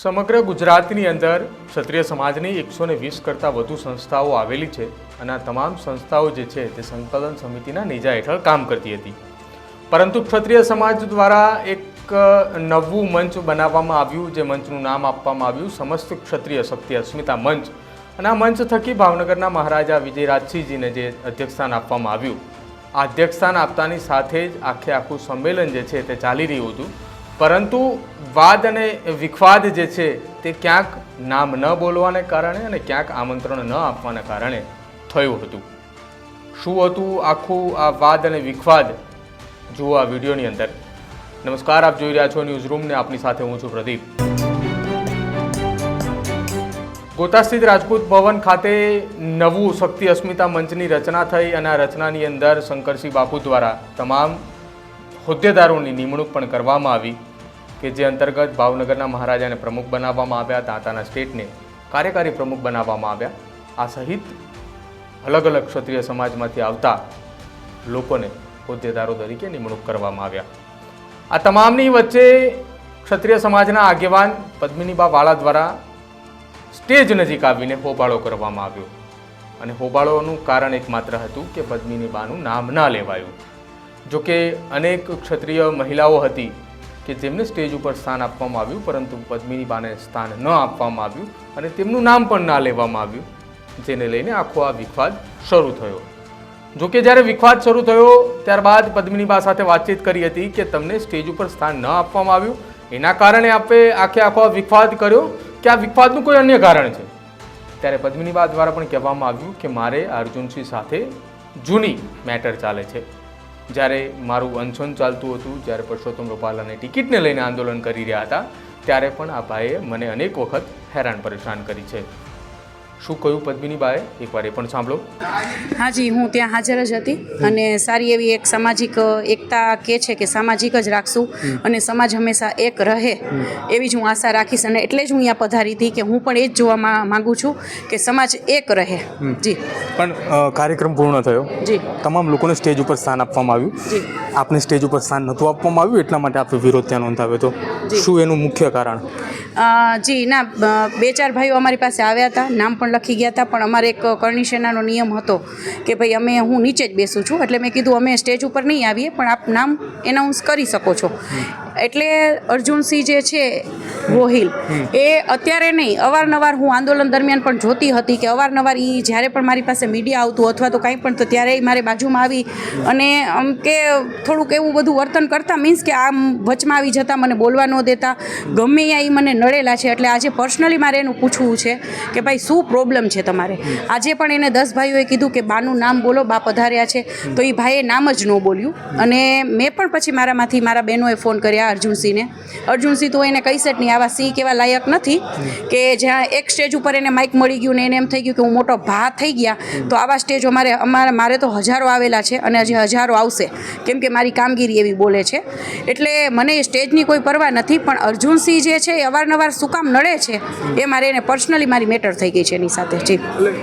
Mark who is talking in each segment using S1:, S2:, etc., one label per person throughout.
S1: સમગ્ર ગુજરાતની અંદર ક્ષત્રિય સમાજની એકસો ને વીસ કરતાં વધુ સંસ્થાઓ આવેલી છે અને આ તમામ સંસ્થાઓ જે છે તે સંકલન સમિતિના નેજા હેઠળ કામ કરતી હતી. પરંતુ ક્ષત્રિય સમાજ દ્વારા એક નવું મંચ બનાવવામાં આવ્યું, જે મંચનું નામ આપવામાં આવ્યું સમસ્ત ક્ષત્રિય શક્તિ અસ્મિતા મંચ. અને આ મંચ થકી ભાવનગરના મહારાજા વિજયરાજસિંહજીને જે અધ્યક્ષસ્થાન આપવામાં આવ્યું. આ અધ્યક્ષસ્થાન આપતાની સાથે જ આખે આખું સંમેલન જે છે તે ચાલી રહ્યું હતું. પરંતુ વાદ અને વિખવાદ જે છે તે ક્યાંક નામ ન બોલવાને કારણે અને ક્યાંક આમંત્રણ ન આપવાના કારણે થયું હતું. શું હતું આખું આ વાદ અને વિખવાદ? જુઓ આ વિડીયોની અંદર. નમસ્કાર, આપ જોઈ રહ્યા છો ન્યૂઝ રૂમને આપની સાથે હું છું પ્રદીપ. ગોતા સ્થિત રાજપૂત ભવન ખાતે નવું શક્તિ અસ્મિતા મંચની રચના થઈ અને આ રચનાની અંદર શંકરસિંહ બાપુ દ્વારા તમામ હોદ્દેદારોની નિમણૂક પણ કરવામાં આવી. કે જે અંતર્ગત ભાવનગરના મહારાજાને પ્રમુખ બનાવવામાં આવ્યા તાતાના સ્ટેટને કાર્યકારી પ્રમુખ બનાવવામાં આવ્યા. આ સહિત અલગ અલગ ક્ષત્રિય સમાજમાંથી આવતા લોકોને હોદ્દેદારો તરીકે નિમણૂક કરવામાં આવ્યા. આ તમામની વચ્ચે ક્ષત્રિય સમાજના આગેવાન પદ્મિનીબા વાળા દ્વારા સ્ટેજ નજીક આવીને હોબાળો કરવામાં આવ્યો. અને હોબાળોનું કારણ એકમાત્ર હતું કે પદ્મિનીબાનું નામ ના લેવાયું. જોકે અનેક ક્ષત્રિય મહિલાઓ હતી કે જેમને સ્ટેજ ઉપર સ્થાન આપવામાં આવ્યું, પરંતુ પદ્મિનીબાને સ્થાન ન આપવામાં આવ્યું અને તેમનું નામ પણ ના લેવામાં આવ્યું, જેને લઈને આખો આ વિખવાદ શરૂ થયો. જોકે જ્યારે વિખવાદ શરૂ થયો, ત્યારબાદ પદ્મિનીબા સાથે વાતચીત કરી હતી કે તમને સ્ટેજ ઉપર સ્થાન ન આપવામાં આવ્યું, એના કારણે આપે આખે આખો આ વિખવાદ કર્યો કે આ વિખવાદનું કોઈ અન્ય કારણ છે? ત્યારે પદ્મિનીબા દ્વારા પણ કહેવામાં આવ્યું કે મારે અર્જુનસિંહ સાથે જૂની મેટર ચાલે છે. જ્યારે મારું અનશન ચાલતું હતું, જ્યારે પરસોત્તમ રૂપાલાને ટિકિટને લઈને આંદોલન કરી રહ્યા હતા, ત્યારે પણ આ ભાઈએ મને અનેક વખત હેરાન પરેશાન કરી છે. શું કહ્યું પદ્મિનીબાએ? એકવાર એ પણ સાંભળો.
S2: હાજી હું ત્યાં હાજર જ હતી અને સારી એવી એક સામાજિક એકતા કે છે કે સામાજિક જ રાખશું અને સમાજ હંમેશા એક રહે એવી જ હું આશા રાખીશ અને એટલે જ હું અહીંયા પધારી હતી કે હું પણ એ જ જોવા માગું છું કે સમાજ એક રહે. જી.
S1: પણ કાર્યક્રમ પૂર્ણ થયો.
S2: જી.
S1: તમામ લોકોને સ્ટેજ ઉપર સ્થાન આપવામાં આવ્યું.
S2: જી.
S1: આપને સ્ટેજ ઉપર સ્થાન નહોતું આપવામાં આવ્યું એટલા માટે આપણે વિરોધ ત્યાં નોંધાવ્યો હતો. શું એનું મુખ્ય કારણ?
S2: જી ના બે ચાર ભાઈઓ અમારી પાસે આવ્યા હતા. નામ પણ લખી ગયા હતા, પણ અમારે એક કરણી સેનાનો નિયમ હતો કે ભાઈ અમે હું નીચે જ બેસું છું. એટલે મેં કીધું અમે સ્ટેજ ઉપર નહીં આવીએ, પણ આપ નામ એનાઉન્સ કરી શકો છો. એટલે અર્જુનસિંહ જે છે ગોહિલ એ અત્યારે નહીં અવારનવાર હું આંદોલન દરમિયાન પણ જોતી હતી કે અવારનવાર એ જ્યારે પણ મારી પાસે મીડિયા આવતું અથવા તો કાંઈ પણ તો ત્યારે મારે બાજુમાં આવી અને આમ કે થોડુંક એવું બધું વર્તન કરતા મીન્સ કે આમ વચમાં આવી જતા મને બોલવા ન દેતા. ગમે ત્યાં એ મને નડેલા છે એટલે આજે પર્સનલી મારે એનું પૂછવું છે કે ભાઈ શું પ્રોબ્લેમ છે તમારે? આજે પણ એને દસ ભાઈઓએ કીધું કે બાનું નામ બોલો બા પધાર્યા છે. તો એ ભાઈએ નામ જ ન બોલ્યું. અને મેં પણ પછી મારામાંથી મારા બહેનોએ ફોન કર્યા અર્જુનસિંહને. અર્જુનસિંહ તો એને કહી જ નહીં આવા સિંહ કેવા લાયક નથી કે જ્યાં એક સ્ટેજ ઉપર એને માઇક મળી ગયું ને એને એમ થઈ ગયું કે હું મોટો ભા થઈ ગયા તો આવા સ્ટેજ અમારે અમારે મારે તો હજારો આવેલા છે અને હજી હજારો આવશે. કેમ કે મારી કામગીરી એવી બોલે છે. એટલે મને સ્ટેજની કોઈ પરવા નથી પણ અર્જુનસિંહ જે છે એ અવારનવાર શું કામ નડે છે એ મારે એને પર્સનલી મારી મેટર થઈ ગઈ છે એની સાથે. જી.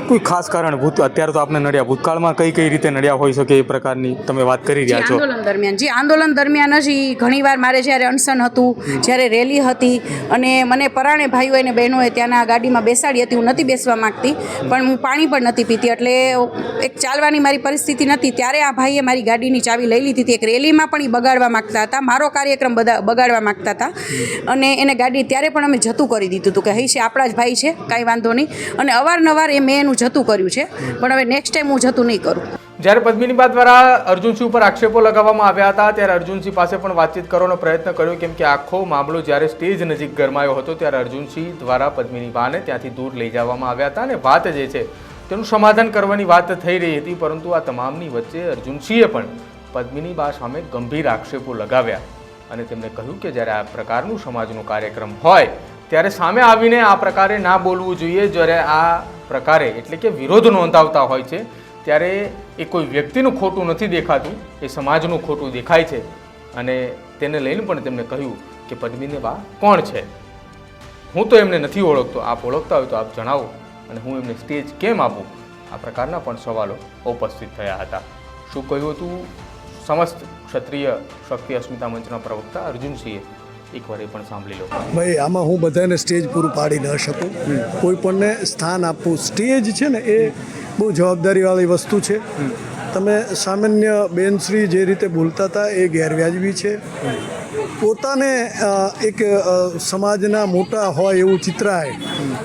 S1: કોઈ ખાસ કારણ ભૂત અત્યારે તો આપણે નડ્યા ભૂતકાળમાં કઈ કઈ રીતે નડ્યા હોઈ શકે એ પ્રકારની તમે વાત કરી રહ્યા છો?
S2: આંદોલન દરમિયાન. જી આંદોલન દરમિયાન જ ઘણીવાર મારે જ્યારે અનશન હતું, જ્યારે રેલી હતી અને મને પરાણે ભાઈઓ અને બહેનોએ ત્યાંના ગાડીમાં બેસાડી હતી, હું નથી બેસવા માગતી, પણ હું પાણી પણ નથી પીતી. એટલે એક ચાલવાની મારી પરિસ્થિતિ નથી ત્યારે આ ભાઈએ મારી ગાડીની ચાવી લઈ લીધી હતી, એક રેલીમાં પણ એ બગાડવા માંગતા હતા, મારો કાર્યક્રમ બધા બગાડવા માંગતા હતા. અને એને ગાડી ત્યારે પણ અમે જતું કરી દીધું હતું કે હઈ છે, આપણા જ ભાઈ છે, કાંઈ વાંધો નહીં. અને અવારનવાર એ મેં એનું જતું કર્યું છે, પણ હવે નેક્સ્ટ ટાઈમ હું જતું નહીં કરું.
S1: જ્યારે પદ્મિનીબા દ્વારા અર્જુનસિંહ ઉપર આક્ષેપો લગાવવામાં આવ્યા હતા, ત્યારે અર્જુનસિંહ પાસે પણ વાતચીત કરવાનો પ્રયત્ન કર્યો, કેમ કે આખો મામલો જ્યારે સ્ટેજ નજીક ગરમાયો હતો, ત્યારે અર્જુનસિંહ દ્વારા પદ્મિનીબાને ત્યાંથી દૂર લઈ જવામાં આવ્યા હતા. અને વાત જે છે, તેનું સમાધાન કરવાની વાત થઈ રહી હતી, પરંતુ આ તમામની વચ્ચે અર્જુનસિંહે પણ પદ્મિનીબા સામે ગંભીર આક્ષેપો લગાવ્યા. અને તેમણે કહ્યું કે જ્યારે આ પ્રકારનું સમાજનો કાર્યક્રમ હોય, ત્યારે સામે આવીને આ પ્રકારે ના બોલવું જોઈએ. જ્યારે આ પ્રકારે, એટલે કે વિરોધ નોંધાવતા હોય છે, ત્યારે એ કોઈ વ્યક્તિનું ખોટું નથી દેખાતું એ સમાજનું ખોટું દેખાય છે. અને તેને લઈને પણ તેમણે કહ્યું કે પદ્મિની બા કોણ છે? હું તો એમને નથી ઓળખતો. આપ ઓળખતા હોય તો આપ જણાવો. અને હું એમને સ્ટેજ કેમ આપું? આ પ્રકારના પણ સવાલો ઉપસ્થિત થયા હતા. શું કહ્યું હતું? સમસ્ત ક્ષત્રિય શક્તિ અસ્મિતા મંચના પ્રવક્તા અર્જુનસિંહે. એકવાર એ પણ સાંભળી લો.
S3: ભાઈ આમાં હું બધાને સ્ટેજ પૂરું પાડી ન શકું. કોઈ પણને સ્થાન આપવું. સ્ટેજ છે ને એ બહુ જવાબદારીવાળી વસ્તુ છે. તમે સામાન્ય બેનશ્રી જે રીતે બોલતા હતા એ ગેરવ્યાજબી છે. પોતાને એક સમાજના મોટા હોય એવું ચિત્રાય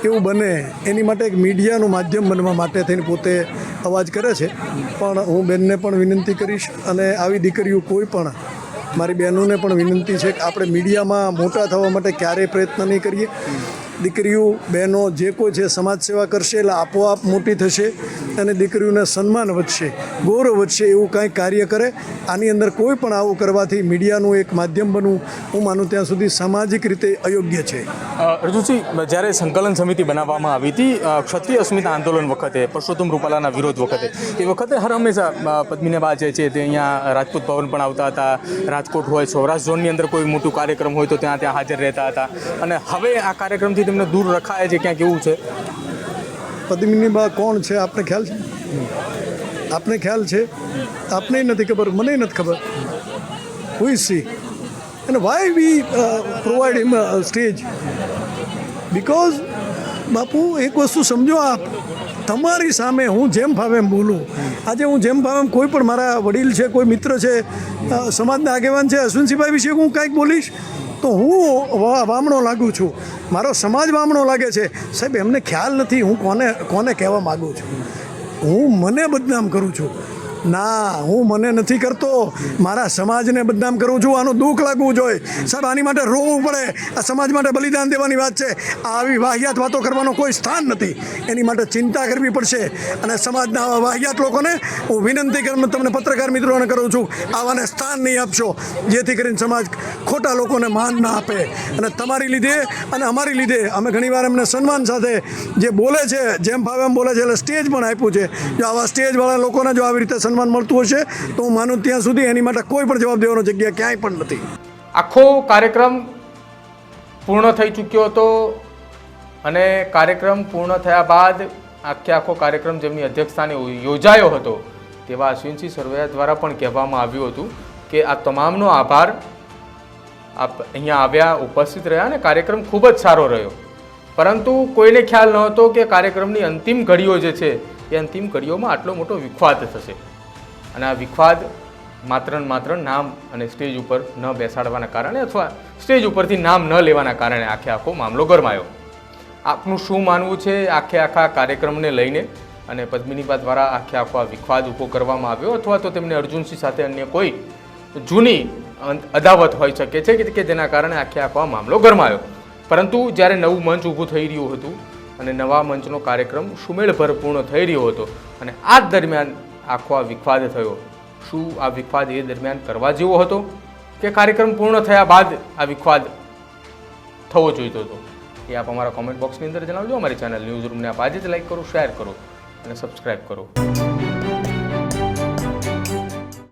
S3: એવું બને એની માટે એક મીડિયાનું માધ્યમ બનવા માટે થઈને પોતે અવાજ કરે છે. પણ હું બેનને પણ વિનંતી કરીશ અને આવી દીકરીઓ કોઈ પણ મારી બહેનોને પણ વિનંતી છે કે આપણે મીડિયામાં મોટા થવા માટે ક્યારેય પ્રયત્ન નહીં કરીએ. દીકરીઓ, બહેનો જે કોઈ છે સમાજ સેવા કરશે, એટલે આપોઆપ મોટી થશે અને દીકરીઓને સન્માન વધશે, ગૌરવ વધશે એવું કાંઈ કાર્ય કરે. આની અંદર કોઈ પણ આવું કરવાથી મીડિયાનું એક માધ્યમ બનવું, હું માનું ત્યાં સુધી સામાજિક રીતે અયોગ્ય છે.
S1: રજુસિંહ જ્યારે સંકલન સમિતિ બનાવવામાં આવી હતી ક્ષત્રિય અસ્મિતા આંદોલન વખતે, પરસોત્તમ રૂપાલાના વિરોધ વખતે, એ વખતે હર હંમેશા પદ્મિનીબા પદ્મિની જે છે તે અહીંયા રાજપૂત ભવન પણ આવતા હતા, રાજકોટ હોય, સૌરાષ્ટ્ર ઝોનની અંદર કોઈ મોટું કાર્યક્રમ હોય તો ત્યાં ત્યાં હાજર રહેતા હતા. અને હવે આ કાર્યક્રમથી તેમને દૂર રખાય છે ક્યાંક એવું છે?
S3: પદ્મિની બા કોણ છે? આપને ખ્યાલ છે? આપને ખ્યાલ છે? આપને નથી ખબર, મને નથી ખબર. હુઈ સી અને why we provide him stage because બાપુ, એક વસ્તુ સમજો આપ. તમારી સામે હું જેમ ફાવે એમ બોલું. આજે હું જેમ ફાવે એમ કોઈ પણ મારા વડીલ છે, કોઈ મિત્ર છે સમાજના આગેવાન છે, અશ્વિનસિંહભાઈ વિશે હું કાંઈક બોલીશ? તો હું વામણો લાગુ છું. મારો સમાજ વામણો લાગે છે. સાહેબ, એમને ખ્યાલ નથી હું કોને કોને કહેવા માગું છું? હું મને બદનામ કરું છું. ના, હું મને નથી કરતો. મારા સમાજને બદનામ કરું છું, આનું દુઃખ લાગવું જોઈએ. સાહેબ, આની માટે રોવું પડે. આ સમાજ માટે બલિદાન દેવાની વાત છે. આવી વાહિયાત વાતો કરવાનો કોઈ સ્થાન નથી. એની માટે ચિંતા કરવી પડશે. અને સમાજના આવા વાહિયાત લોકોને હું વિનંતી કરું, તમને પત્રકાર મિત્રોને કરું છું, આવાને સ્થાન નહીં આપશો. જેથી કરીને સમાજ ખોટા લોકોને માન ના આપે. અને તમારી લીધે અને અમારી લીધે અમે ઘણીવાર એમને સન્માન સાથે જે બોલે છે, જેમ ભાવે એમ બોલે છે, એટલે સ્ટેજ પણ આપ્યું છે. જો આવા સ્ટેજવાળા લોકોને જો આવી રીતે સન્માન મળતું હશે, તો હું માનું ત્યાં સુધી એની માટે કોઈ પણ જવાબ દેવાનો જગ્યા ક્યાંય પણ નથી.
S1: આખો કાર્યક્રમ પૂર્ણ થઈ ચૂક્યો હતો અને કાર્યક્રમ પૂર્ણ થયા બાદ આખે આખો કાર્યક્રમ જેમની અધ્યક્ષતાને યોજાયો હતો, તેવા અશ્વિનસિંહ સરવૈયા દ્વારા પણ કહેવામાં આવ્યું હતું કે આ તમામનો આભાર આપ અહીંયા આવ્યા, ઉપસ્થિત રહ્યા અને કાર્યક્રમ ખૂબ જ સારો રહ્યો. પરંતુ કોઈને ખ્યાલ ન હતો કે કાર્યક્રમની અંતિમ ઘડીઓ જે છે, એ અંતિમ ઘડીઓમાં આટલો મોટો વિખવાદ થશે. અને આ વિખવાદ માત્ર ને માત્ર નામ અને સ્ટેજ ઉપર ન બેસાડવાના કારણે અથવા સ્ટેજ ઉપરથી નામ ન લેવાના કારણે આખે આખો મામલો ગરમાયો. આપનું શું માનવું છે? આખે આખા કાર્યક્રમને લઈને અને પદ્મિનીબા દ્વારા આખે આખો આ વિખવાદ ઊભો કરવામાં આવ્યો અથવા તો તેમને અર્જુનસિંહ સાથે અન્ય કોઈ જૂની અદાવત હોઈ શકે છે કે- જેના કારણે આખે આખો આ મામલો ગરમાયો? પરંતુ જ્યારે નવું મંચ ઊભું થઈ રહ્યું હતું અને નવા મંચનો કાર્યક્રમ સુમેળભર પૂર્ણ થઈ રહ્યો હતો અને આ દરમિયાન આખો આ વિખવાદ થયો. શું આ વિખવાદ એ દરમિયાન કરવા જેવો હતો કે કાર્યક્રમ પૂર્ણ થયા બાદ આ વિખવાદ થવો જોઈતો હતો? એ આપ અમારા કોમેન્ટ બોક્સની અંદર જણાવજો. અમારી ચેનલ ન્યૂઝ રૂમને આપ આજે જ લાઈક કરો શેર કરો અને સબસ્ક્રાઈબ કરો.